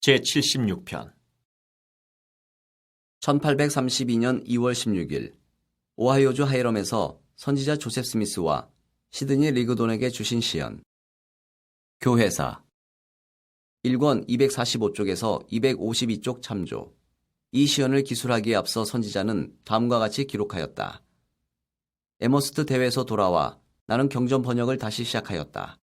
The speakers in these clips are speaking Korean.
제76편 1832년 2월 16일 오하이오주 하이럼에서 선지자 조셉 스미스와 시드니 리그돈에게 주신 시연 교회사 1권 245쪽에서 252쪽 참조 이 시연을 기술하기에 앞서 선지자는 다음과 같이 기록하였다. 에머스트 대회에서 돌아와 나는 경전 번역을 다시 시작하였다.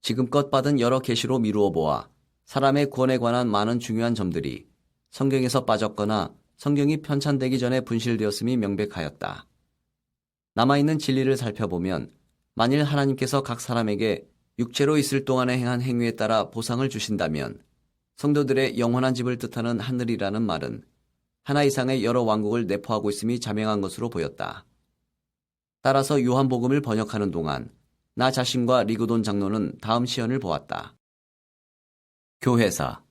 지금껏 받은 여러 계시로 미루어 보아 사람의 구원에 관한 많은 중요한 점들이 성경에서 빠졌거나 성경이 편찬되기 전에 분실되었음이 명백하였다. 남아있는 진리를 살펴보면 만일 하나님께서 각 사람에게 육체로 있을 동안에 행한 행위에 따라 보상을 주신다면 성도들의 영원한 집을 뜻하는 하늘이라는 말은 하나 이상의 여러 왕국을 내포하고 있음이 자명한 것으로 보였다. 따라서 요한복음을 번역하는 동안 나 자신과 리그돈 장로는 다음 시연을 보았다. 교회사.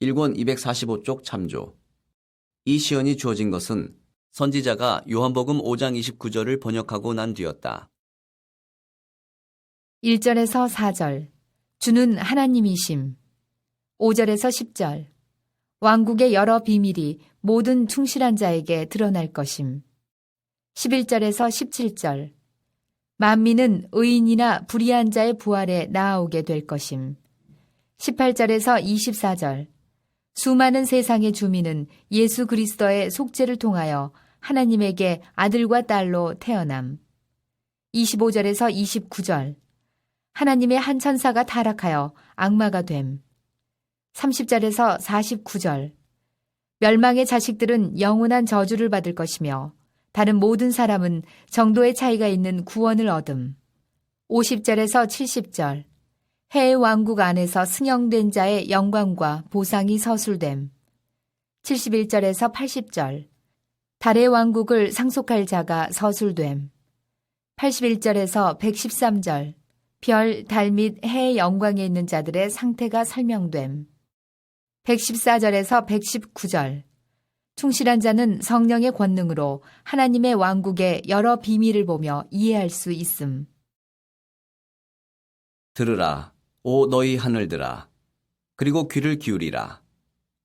1권 245쪽 참조. 이 시연이 주어진 것은 선지자가 요한복음 5장 29절을 번역하고 난 뒤였다. 1절에서 4절. 주는 하나님이심. 5절에서 10절. 왕국의 여러 비밀이 모든 충실한 자에게 드러날 것임. 11절에서 17절. 만민은 의인이나 불의한 자의 부활에 나아오게 될 것임 18절에서 24절 수많은 세상의 주민은 예수 그리스도의 속죄를 통하여 하나님에게 아들과 딸로 태어남 25절에서 29절 하나님의 한 천사가 타락하여 악마가 됨. 30절에서 49절. 멸망의 자식들은 영원한 저주를 받을 것이며 다른 모든 사람은 정도의 차이가 있는 구원을 얻음. 50절에서 70절. 해의 왕국 안에서 승영된 자의 영광과 보상이 서술됨. 71절에서 80절. 달의 왕국을 상속할 자가 서술됨. 81절에서 113절. 별, 달 및 해의 영광에 있는 자들의 상태가 설명됨. 114절에서 119절. 충실한 자는 성령의 권능으로 하나님의 왕국의 여러 비밀을 보며 이해할 수 있음. 들으라, 오 너희 하늘들아. 그리고 귀를 기울이라.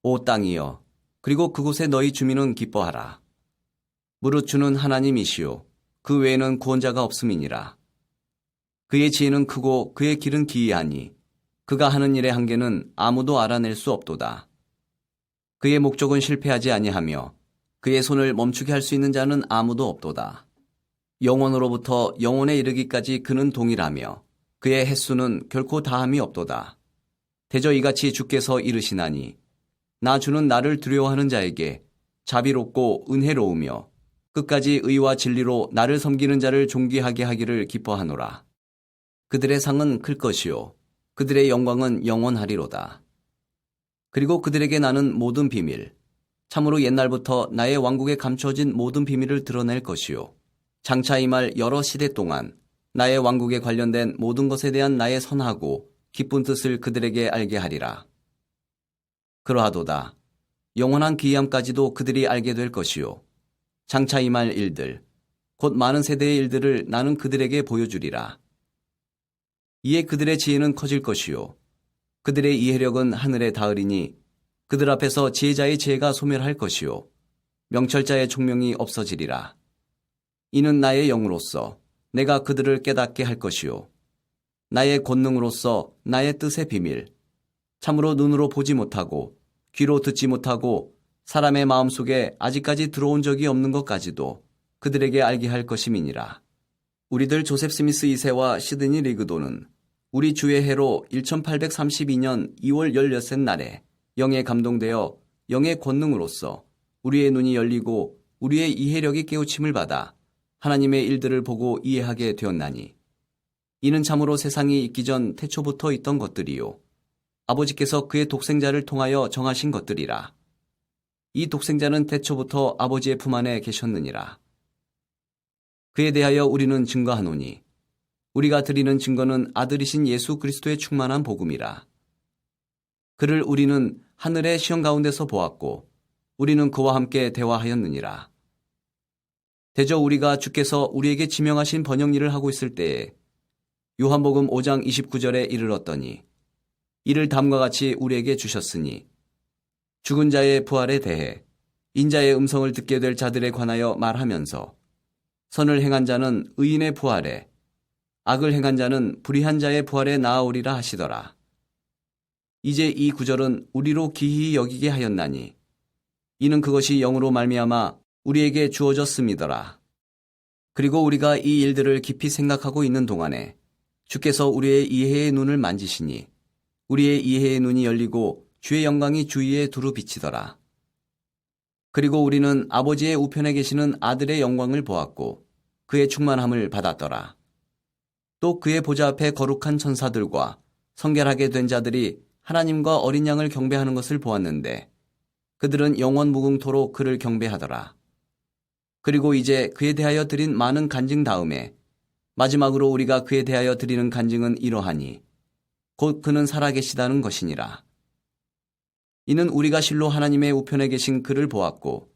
오 땅이여. 그리고 그곳에 너희 주민은 기뻐하라. 무릇 주는 하나님이시오. 그 외에는 구원자가 없음이니라. 그의 지혜는 크고 그의 길은 기이하니 그가 하는 일의 한계는 아무도 알아낼 수 없도다. 그의 목적은 실패하지 아니하며 그의 손을 멈추게 할 수 있는 자는 아무도 없도다. 영원으로부터 영원에 이르기까지 그는 동일하며 그의 횟수는 결코 다함이 없도다. 대저 이같이 주께서 이르시나니 나 주는 나를 두려워하는 자에게 자비롭고 은혜로우며 끝까지 의와 진리로 나를 섬기는 자를 존귀하게 하기를 기뻐하노라. 그들의 상은 클 것이요 그들의 영광은 영원하리로다. 그리고 그들에게 나는 모든 비밀, 참으로 옛날부터 나의 왕국에 감춰진 모든 비밀을 드러낼 것이요 장차 이 말 여러 시대 동안 나의 왕국에 관련된 모든 것에 대한 나의 선하고 기쁜 뜻을 그들에게 알게 하리라. 그러하도다. 영원한 기이함까지도 그들이 알게 될 것이요. 장차 이말 일들, 곧 많은 세대의 일들을 나는 그들에게 보여주리라. 이에 그들의 지혜는 커질 것이요. 그들의 이해력은 하늘에 닿으리니 그들 앞에서 지혜자의 지혜가 소멸할 것이요. 명철자의 총명이 없어지리라. 이는 나의 영으로서 내가 그들을 깨닫게 할 것이요. 나의 권능으로서 나의 뜻의 비밀. 참으로 눈으로 보지 못하고 귀로 듣지 못하고 사람의 마음속에 아직까지 들어온 적이 없는 것까지도 그들에게 알게 할 것임이니라. 우리들 조셉 스미스 2세와 시드니 리그도는 우리 주의 해로 1832년 2월 16셋 날에 영에 감동되어 영의 권능으로서 우리의 눈이 열리고 우리의 이해력이 깨우침을 받아 하나님의 일들을 보고 이해하게 되었나니 이는 참으로 세상이 있기 전 태초부터 있던 것들이요 아버지께서 그의 독생자를 통하여 정하신 것들이라 이 독생자는 태초부터 아버지의 품 안에 계셨느니라 그에 대하여 우리는 증거하노니 우리가 드리는 증거는 아들이신 예수 그리스도의 충만한 복음이라. 그를 우리는 하늘의 시험 가운데서 보았고 우리는 그와 함께 대화하였느니라. 대저 우리가 주께서 우리에게 지명하신 번역 일을 하고 있을 때에 요한복음 5장 29절에 이르렀더니 이를 다음과 같이 우리에게 주셨으니 죽은 자의 부활에 대해 인자의 음성을 듣게 될 자들에 관하여 말하면서 선을 행한 자는 의인의 부활에 악을 행한 자는 불의한 자의 부활에 나아오리라 하시더라. 이제 이 구절은 우리로 기히 여기게 하였나니 이는 그것이 영으로 말미암아 우리에게 주어졌음이더라. 그리고 우리가 이 일들을 깊이 생각하고 있는 동안에 주께서 우리의 이해의 눈을 만지시니 우리의 이해의 눈이 열리고 주의 영광이 주위에 두루 비치더라. 그리고 우리는 아버지의 우편에 계시는 아들의 영광을 보았고 그의 충만함을 받았더라. 또 그의 보좌 앞에 거룩한 천사들과 성결하게 된 자들이 하나님과 어린 양을 경배하는 것을 보았는데 그들은 영원 무궁토록 그를 경배하더라. 그리고 이제 그에 대하여 드린 많은 간증 다음에 마지막으로 우리가 그에 대하여 드리는 간증은 이러하니 곧 그는 살아계시다는 것이니라. 이는 우리가 실로 하나님의 우편에 계신 그를 보았고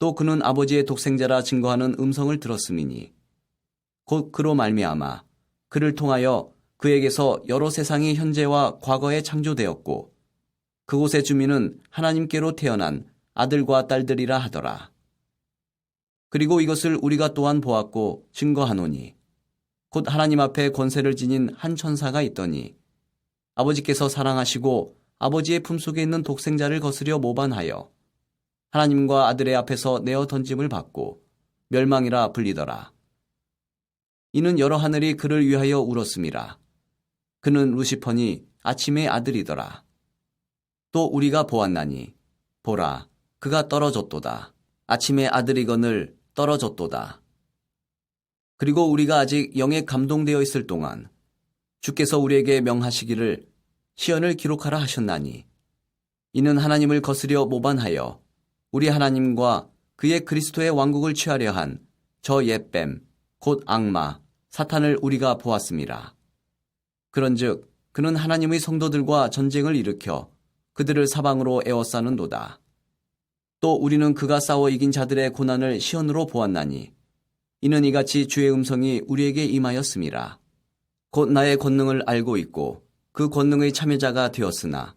또 그는 아버지의 독생자라 증거하는 음성을 들었음이니 곧 그로 말미암아 그를 통하여 그에게서 여러 세상이 현재와 과거에 창조되었고 그곳의 주민은 하나님께로 태어난 아들과 딸들이라 하더라. 그리고 이것을 우리가 또한 보았고 증거하노니 곧 하나님 앞에 권세를 지닌 한 천사가 있더니 아버지께서 사랑하시고 아버지의 품속에 있는 독생자를 거스려 모반하여 하나님과 아들의 앞에서 내어 던짐을 받고 멸망이라 불리더라. 이는 여러 하늘이 그를 위하여 울었음이라. 그는 루시퍼니 아침의 아들이더라. 또 우리가 보았나니 보라 그가 떨어졌도다. 아침의 아들이거늘 떨어졌도다. 그리고 우리가 아직 영에 감동되어 있을 동안 주께서 우리에게 명하시기를 시연을 기록하라 하셨나니 이는 하나님을 거스려 모반하여 우리 하나님과 그의 그리스도의 왕국을 취하려 한 저 옛뱀 곧 악마 사탄을 우리가 보았습니다. 그런즉 그는 하나님의 성도들과 전쟁을 일으켜 그들을 사방으로 에워싸는도다. 또 우리는 그가 싸워 이긴 자들의 고난을 시연으로 보았나니 이는 이같이 주의 음성이 우리에게 임하였음이라. 곧 나의 권능을 알고 있고 그 권능의 참여자가 되었으나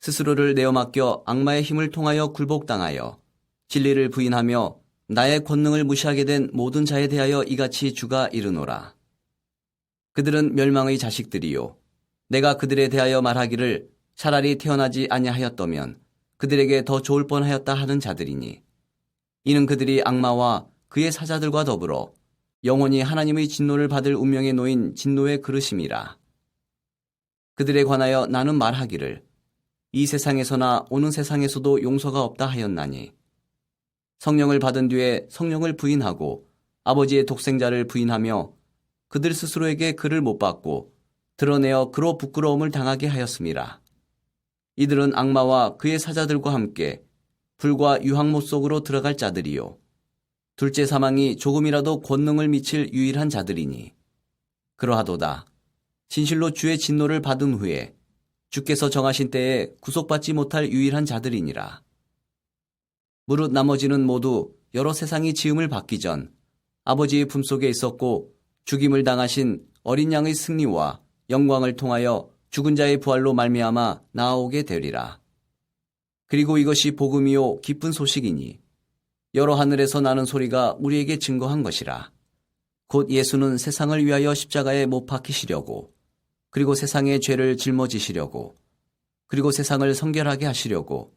스스로를 내어 맡겨 악마의 힘을 통하여 굴복당하여 진리를 부인하며 나의 권능을 무시하게 된 모든 자에 대하여 이같이 주가 이르노라. 그들은 멸망의 자식들이요. 내가 그들에 대하여 말하기를 차라리 태어나지 아니하였더면 그들에게 더 좋을 뻔하였다 하는 자들이니 이는 그들이 악마와 그의 사자들과 더불어 영원히 하나님의 진노를 받을 운명에 놓인 진노의 그릇임이라. 그들에 관하여 나는 말하기를 이 세상에서나 오는 세상에서도 용서가 없다 하였나니 성령을 받은 뒤에 성령을 부인하고 아버지의 독생자를 부인하며 그들 스스로에게 그를 못 받고 드러내어 그로 부끄러움을 당하게 하였습니다. 이들은 악마와 그의 사자들과 함께 불과 유황못 속으로 들어갈 자들이요. 둘째 사망이 조금이라도 권능을 미칠 유일한 자들이니 그러하도다. 진실로 주의 진노를 받은 후에 주께서 정하신 때에 구속받지 못할 유일한 자들이니라. 무릇 나머지는 모두 여러 세상이 지음을 받기 전 아버지의 품속에 있었고 죽임을 당하신 어린 양의 승리와 영광을 통하여 죽은 자의 부활로 말미암아 나아오게 되리라. 그리고 이것이 복음이요 기쁜 소식이니 여러 하늘에서 나는 소리가 우리에게 증거한 것이라. 곧 예수는 세상을 위하여 십자가에 못 박히시려고 그리고 세상의 죄를 짊어지시려고 그리고 세상을 성결하게 하시려고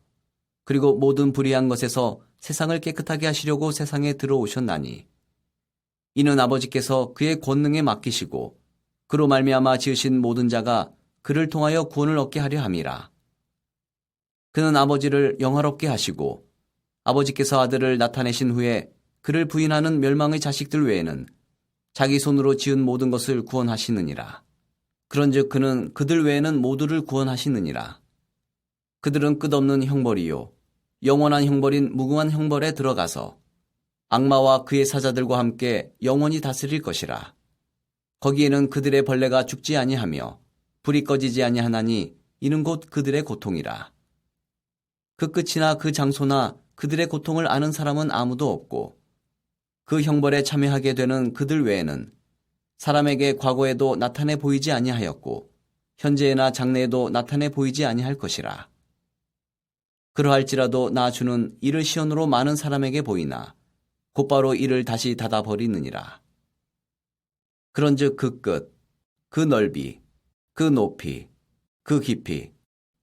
그리고 모든 불의한 것에서 세상을 깨끗하게 하시려고 세상에 들어오셨나니 이는 아버지께서 그의 권능에 맡기시고 그로 말미암아 지으신 모든 자가 그를 통하여 구원을 얻게 하려 함이라. 그는 아버지를 영화롭게 하시고 아버지께서 아들을 나타내신 후에 그를 부인하는 멸망의 자식들 외에는 자기 손으로 지은 모든 것을 구원하시느니라. 그런즉 그는 그들 외에는 모두를 구원하시느니라. 그들은 끝없는 형벌이요 영원한 형벌인 무궁한 형벌에 들어가서 악마와 그의 사자들과 함께 영원히 다스릴 것이라. 거기에는 그들의 벌레가 죽지 아니하며 불이 꺼지지 아니하나니 이는 곧 그들의 고통이라. 그 끝이나 그 장소나 그들의 고통을 아는 사람은 아무도 없고 그 형벌에 참여하게 되는 그들 외에는 사람에게 과거에도 나타내 보이지 아니하였고 현재나 장래에도 나타내 보이지 아니할 것이라. 그러할지라도 나 주는 이를 시온으로 많은 사람에게 보이나 곧바로 이를 다시 닫아 버리느니라. 그런즉 그 끝, 그 넓이, 그 높이, 그 깊이,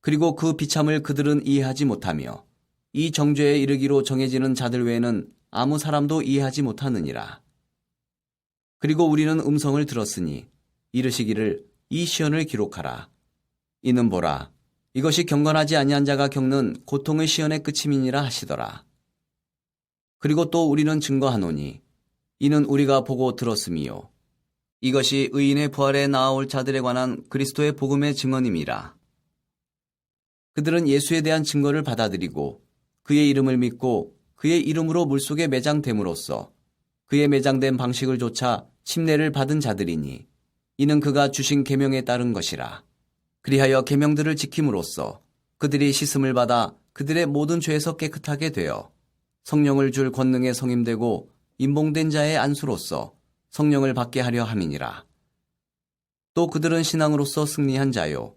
그리고 그 비참을 그들은 이해하지 못하며 이 정죄에 이르기로 정해지는 자들 외에는 아무 사람도 이해하지 못하느니라. 그리고 우리는 음성을 들었으니 이르시기를 이 시연을 기록하라. 이는 보라. 이것이 경건하지 아니한 자가 겪는 고통의 시연의 끝임이니라 하시더라. 그리고 또 우리는 증거하노니 이는 우리가 보고 들었음이요. 이것이 의인의 부활에 나아올 자들에 관한 그리스도의 복음의 증언임이라. 그들은 예수에 대한 증거를 받아들이고 그의 이름을 믿고 그의 이름으로 물속에 매장됨으로써 그의 매장된 방식을 조차 침례를 받은 자들이니 이는 그가 주신 계명에 따른 것이라. 그리하여 계명들을 지킴으로써 그들이 씻음을 받아 그들의 모든 죄에서 깨끗하게 되어 성령을 줄 권능에 성임되고 임봉된 자의 안수로서 성령을 받게 하려 함이니라. 또 그들은 신앙으로서 승리한 자요.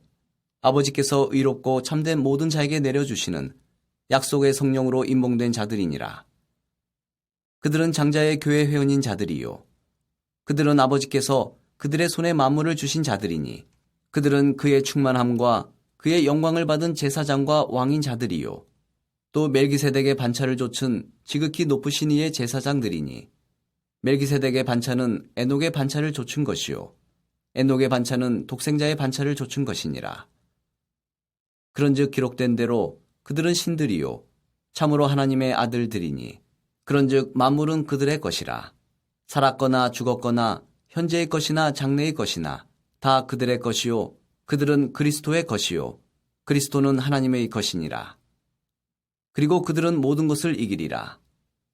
아버지께서 의롭고 참된 모든 자에게 내려주시는 약속의 성령으로 임봉된 자들이니라. 그들은 장자의 교회 회원인 자들이요. 그들은 아버지께서 그들의 손에 만물을 주신 자들이니 그들은 그의 충만함과 그의 영광을 받은 제사장과 왕인 자들이요. 또 멜기세덱의 반차를 좇은 지극히 높으신 이의 제사장들이니 멜기세덱의 반차는 에녹의 반차를 좇은 것이요. 에녹의 반차는 독생자의 반차를 좇은 것이니라. 그런즉 기록된 대로 그들은 신들이요. 참으로 하나님의 아들들이니 그런즉 만물은 그들의 것이라. 살았거나 죽었거나 현재의 것이나 장래의 것이나 다 그들의 것이요. 그들은 그리스도의 것이요. 그리스도는 하나님의 것이니라. 그리고 그들은 모든 것을 이기리라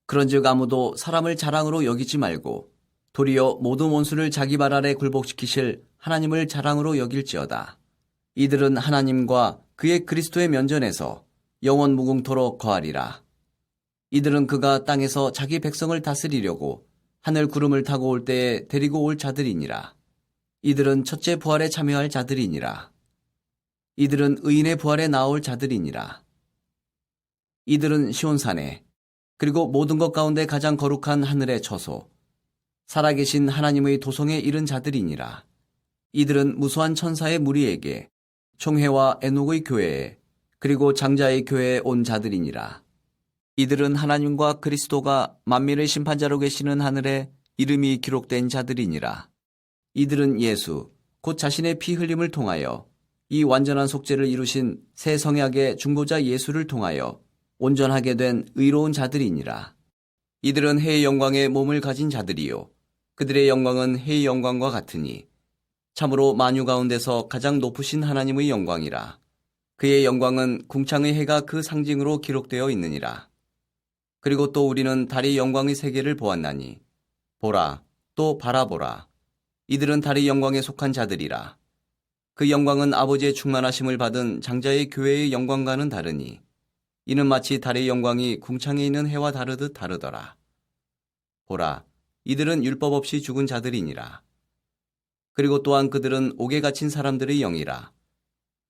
그런즉 아무도 사람을 자랑으로 여기지 말고 도리어 모든 원수를 자기 발 아래 굴복시키실 하나님을 자랑으로 여길지어다 이들은 하나님과 그의 그리스도의 면전에서 영원 무궁토록 거하리라. 이들은 그가 땅에서 자기 백성을 다스리려고 하늘 구름을 타고 올 때에 데리고 올 자들이니라. 이들은 첫째 부활에 참여할 자들이니라. 이들은 의인의 부활에 나올 자들이니라. 이들은 시온산에 그리고 모든 것 가운데 가장 거룩한 하늘의 처소 살아계신 하나님의 도성에 이른 자들이니라. 이들은 무수한 천사의 무리에게 총회와 에녹의 교회에 그리고 장자의 교회에 온 자들이니라. 이들은 하나님과 그리스도가 만민의 심판자로 계시는 하늘에 이름이 기록된 자들이니라. 이들은 예수, 곧 자신의 피 흘림을 통하여 이 완전한 속죄를 이루신 새 성약의 중보자 예수를 통하여 온전하게 된 의로운 자들이니라. 이들은 해의 영광의 몸을 가진 자들이요. 그들의 영광은 해의 영광과 같으니 참으로 만유 가운데서 가장 높으신 하나님의 영광이라. 그의 영광은 궁창의 해가 그 상징으로 기록되어 있느니라. 그리고 또 우리는 달의 영광의 세계를 보았나니 보라 또 바라보라 이들은 달의 영광에 속한 자들이라. 그 영광은 아버지의 충만하심을 받은 장자의 교회의 영광과는 다르니 이는 마치 달의 영광이 궁창에 있는 해와 다르듯 다르더라. 보라 이들은 율법 없이 죽은 자들이니라. 그리고 또한 그들은 옥에 갇힌 사람들의 영이라.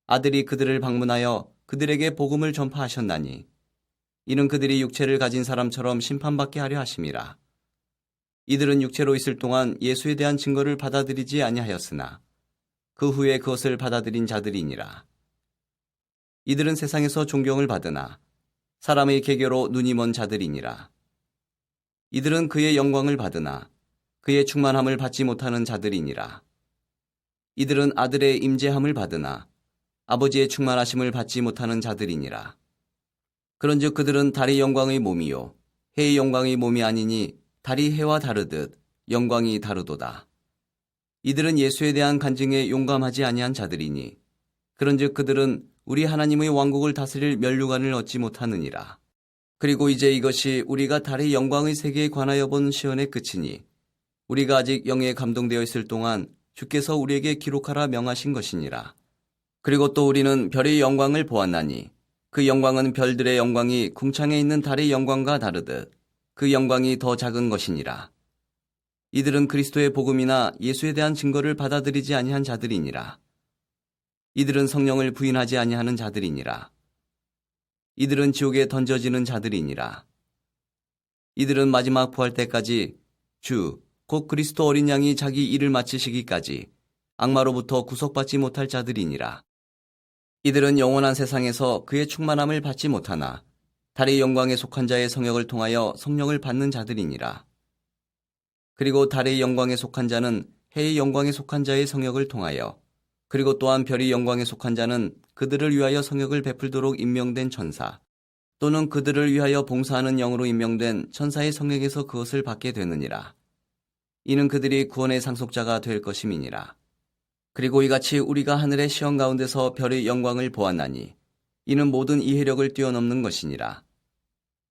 아들이 그들을 방문하여 그들에게 복음을 전파하셨나니 이는 그들이 육체를 가진 사람처럼 심판받게 하려 하심이라. 이들은 육체로 있을 동안 예수에 대한 증거를 받아들이지 아니하였으나 그 후에 그것을 받아들인 자들이니라. 이들은 세상에서 존경을 받으나 사람의 계교로 눈이 먼 자들이니라. 이들은 그의 영광을 받으나 그의 충만함을 받지 못하는 자들이니라. 이들은 아들의 임재함을 받으나 아버지의 충만하심을 받지 못하는 자들이니라. 그런즉 그들은 달의 영광의 몸이요 해의 영광의 몸이 아니니 달이 해와 다르듯 영광이 다르도다. 이들은 예수에 대한 간증에 용감하지 아니한 자들이니 그런즉 그들은 우리 하나님의 왕국을 다스릴 면류관을 얻지 못하느니라. 그리고 이제 이것이 우리가 달의 영광의 세계에 관하여 본 시연의 끝이니 우리가 아직 영에 감동되어 있을 동안 주께서 우리에게 기록하라 명하신 것이니라. 그리고 또 우리는 별의 영광을 보았나니 그 영광은 별들의 영광이 궁창에 있는 달의 영광과 다르듯 그 영광이 더 작은 것이니라. 이들은 그리스도의 복음이나 예수에 대한 증거를 받아들이지 아니한 자들이니라. 이들은 성령을 부인하지 아니하는 자들이니라. 이들은 지옥에 던져지는 자들이니라. 이들은 마지막 부활 때까지 주, 곧 그리스도 어린 양이 자기 일을 마치시기까지 악마로부터 구속받지 못할 자들이니라. 이들은 영원한 세상에서 그의 충만함을 받지 못하나 달의 영광에 속한 자의 성역을 통하여 성령을 받는 자들이니라. 그리고 달의 영광에 속한 자는 해의 영광에 속한 자의 성역을 통하여 그리고 또한 별의 영광에 속한 자는 그들을 위하여 성역을 베풀도록 임명된 천사 또는 그들을 위하여 봉사하는 영으로 임명된 천사의 성역에서 그것을 받게 되느니라. 이는 그들이 구원의 상속자가 될 것임이니라. 그리고 이같이 우리가 하늘의 시험 가운데서 별의 영광을 보았나니 이는 모든 이해력을 뛰어넘는 것이니라.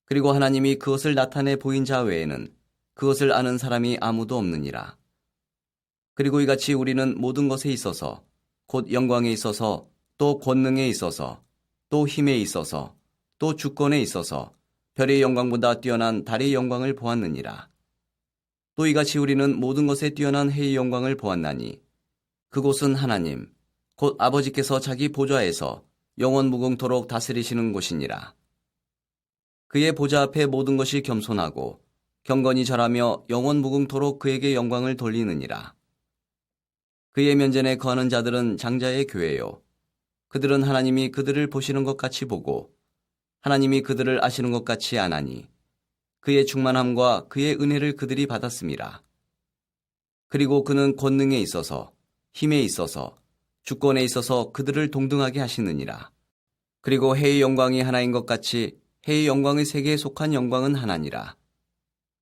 그리고 하나님이 그것을 나타내 보인 자 외에는 그것을 아는 사람이 아무도 없느니라. 그리고 이같이 우리는 모든 것에 있어서 곧 영광에 있어서 또 권능에 있어서 또 힘에 있어서 또 주권에 있어서 별의 영광보다 뛰어난 달의 영광을 보았느니라. 또 이같이 우리는 모든 것에 뛰어난 해의 영광을 보았나니 그곳은 하나님 곧 아버지께서 자기 보좌에서 영원 무궁토록 다스리시는 곳이니라. 그의 보좌 앞에 모든 것이 겸손하고 경건이 절하며 영원 무궁토록 그에게 영광을 돌리느니라. 그의 면전에 거하는 자들은 장자의 교회요. 그들은 하나님이 그들을 보시는 것 같이 보고 하나님이 그들을 아시는 것 같이 아나니 그의 충만함과 그의 은혜를 그들이 받았습니다. 그리고 그는 권능에 있어서 힘에 있어서 주권에 있어서 그들을 동등하게 하시느니라. 그리고 해의 영광이 하나인 것 같이 해의 영광의 세계에 속한 영광은 하나니라.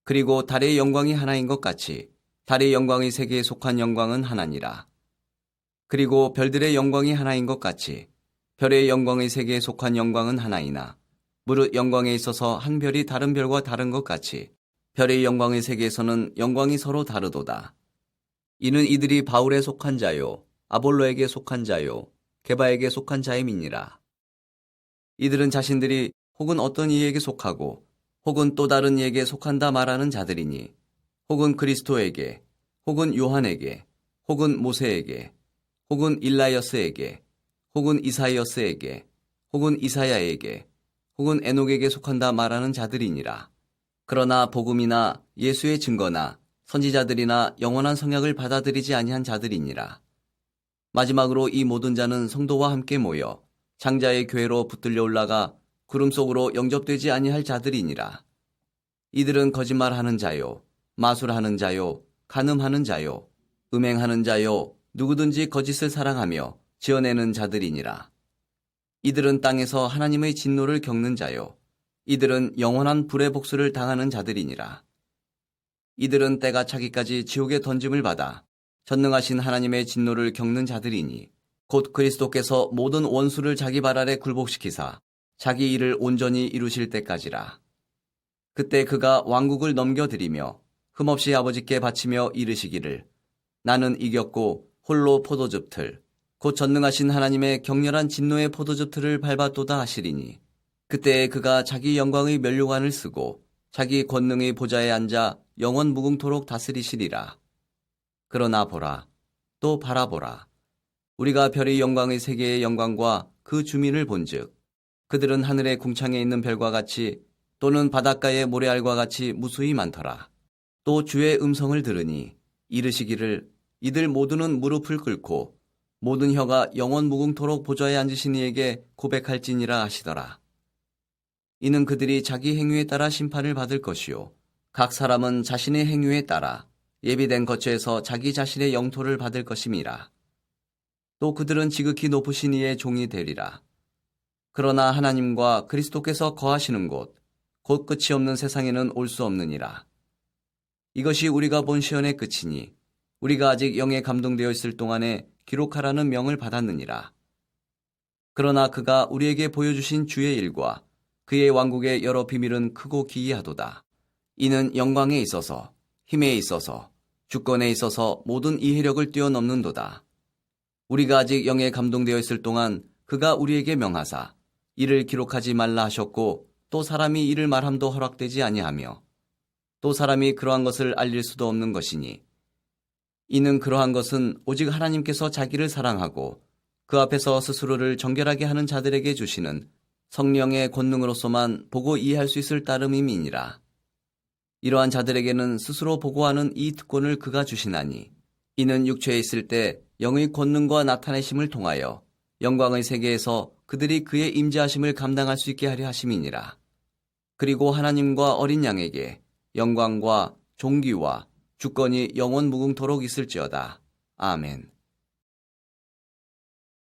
그리고 달의 영광이 하나인 것 같이 달의 영광의 세계에 속한 영광은 하나니라. 그리고 별들의 영광이 하나인 것 같이 별의 영광의 세계에 속한 영광은 하나이나 무릇 영광에 있어서 한 별이 다른 별과 다른 것 같이 별의 영광의 세계에서는 영광이 서로 다르도다. 이는 이들이 바울에 속한 자요, 아볼로에게 속한 자요, 게바에게 속한 자임이니라. 이들은 자신들이 혹은 어떤 이에게 속하고 혹은 또 다른 이에게 속한다 말하는 자들이니 혹은 그리스도에게 혹은 요한에게 혹은 모세에게 혹은 일라이어스에게 혹은 이사이어스에게 혹은 이사야에게 혹은 에녹에게 속한다 말하는 자들이니라. 그러나 복음이나 예수의 증거나 선지자들이나 영원한 성약을 받아들이지 아니한 자들이니라. 마지막으로 이 모든 자는 성도와 함께 모여 장자의 교회로 붙들려 올라가 구름 속으로 영접되지 아니할 자들이니라. 이들은 거짓말하는 자요, 마술하는 자요, 간음하는 자요, 음행하는 자요, 누구든지 거짓을 사랑하며 지어내는 자들이니라. 이들은 땅에서 하나님의 진노를 겪는 자요. 이들은 영원한 불의 복수를 당하는 자들이니라. 이들은 때가 차기까지 지옥에 던짐을 받아 전능하신 하나님의 진노를 겪는 자들이니 곧 그리스도께서 모든 원수를 자기 발 아래 굴복시키사 자기 일을 온전히 이루실 때까지라. 그때 그가 왕국을 넘겨드리며 흠없이 아버지께 바치며 이르시기를 나는 이겼고 홀로 포도즙 틀, 곧 전능하신 하나님의 격렬한 진노의 포도즙 틀을 밟았도다 하시리니 그때에 그가 자기 영광의 면류관을 쓰고 자기 권능의 보좌에 앉아 영원 무궁토록 다스리시리라. 그러나 보라, 또 바라보라. 우리가 별의 영광의 세계의 영광과 그 주민을 본즉 그들은 하늘의 궁창에 있는 별과 같이 또는 바닷가의 모래알과 같이 무수히 많더라. 또 주의 음성을 들으니 이르시기를 이들 모두는 무릎을 꿇고 모든 혀가 영원 무궁토록 보좌에 앉으신 이에게 고백할지니라 하시더라. 이는 그들이 자기 행위에 따라 심판을 받을 것이요. 각 사람은 자신의 행위에 따라 예비된 거처에서 자기 자신의 영토를 받을 것임이라. 또 그들은 지극히 높으신 이의 종이 되리라. 그러나 하나님과 그리스도께서 거하시는 곳, 곧 끝이 없는 세상에는 올 수 없느니라. 이것이 우리가 본 시연의 끝이니 우리가 아직 영에 감동되어 있을 동안에 기록하라는 명을 받았느니라. 그러나 그가 우리에게 보여주신 주의 일과 그의 왕국의 여러 비밀은 크고 기이하도다. 이는 영광에 있어서, 힘에 있어서, 주권에 있어서 모든 이해력을 뛰어넘는도다. 우리가 아직 영에 감동되어 있을 동안 그가 우리에게 명하사 이를 기록하지 말라 하셨고 또 사람이 이를 말함도 허락되지 아니하며 또 사람이 그러한 것을 알릴 수도 없는 것이니 이는 그러한 것은 오직 하나님께서 자기를 사랑하고 그 앞에서 스스로를 정결하게 하는 자들에게 주시는 성령의 권능으로서만 보고 이해할 수 있을 따름임이니라. 이러한 자들에게는 스스로 보고하는 이 특권을 그가 주시나니 이는 육체에 있을 때 영의 권능과 나타내심을 통하여 영광의 세계에서 그들이 그의 임재하심을 감당할 수 있게 하려 하심이니라. 그리고 하나님과 어린 양에게 영광과 존귀와 주권이 영원 무궁토록 있을지어다. 아멘.